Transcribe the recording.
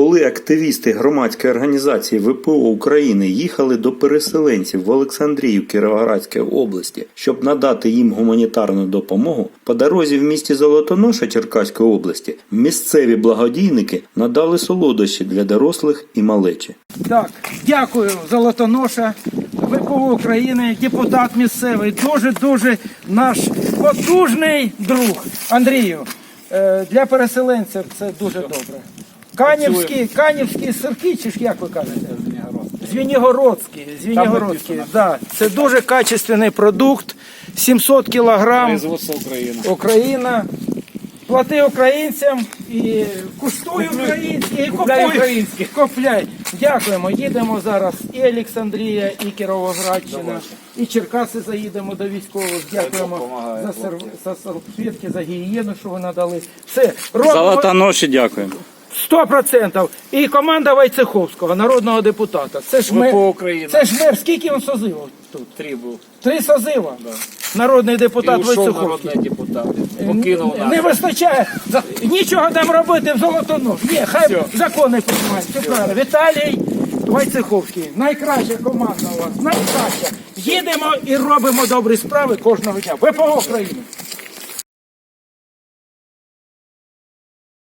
Коли активісти громадської організації ВПО України їхали до переселенців в Олександрію Кіровоградської області, щоб надати їм гуманітарну допомогу, по дорозі в місті Золотоноша Черкаської області місцеві благодійники надали солодощі для дорослих і малечі. Так, дякую, Золотоноша, ВПО України, депутат місцевий, дуже-дуже наш потужний друг Андрію. Е, Для переселенців це дуже добре. Канівські, канівські сирки, чи ж як ви кажете? Звенігородські, Звенігородські, да. Це дуже качественний продукт, 700 кілограм. Производство України. Україна. Плати українцям і куштуй українське, і Купляй купуй українське. Купляй. Дякуємо. Їдемо зараз і Олександрія, і Кіровоградщина, і Черкаси заїдемо до військових. Дякуємо за, сер... за салфетки, за гігієну, що ви надали. Все, робимо Золотоноші дякуємо. 100%. І команда Войцеховського, народного депутата. Це ж мер, ВПО України. це ж мер, скільки він созивав тут? Три був. Три созива. Народний І депутат ушов народний депутат. Покинув нас. Не вистачає. Нічого там робити в золотону. Ні, хай закони приймають. Правильно. Віталій Войцеховський. Найкраща команда у вас. Найкраща. Їдемо і робимо добрі справи кожного дня. ВПО України.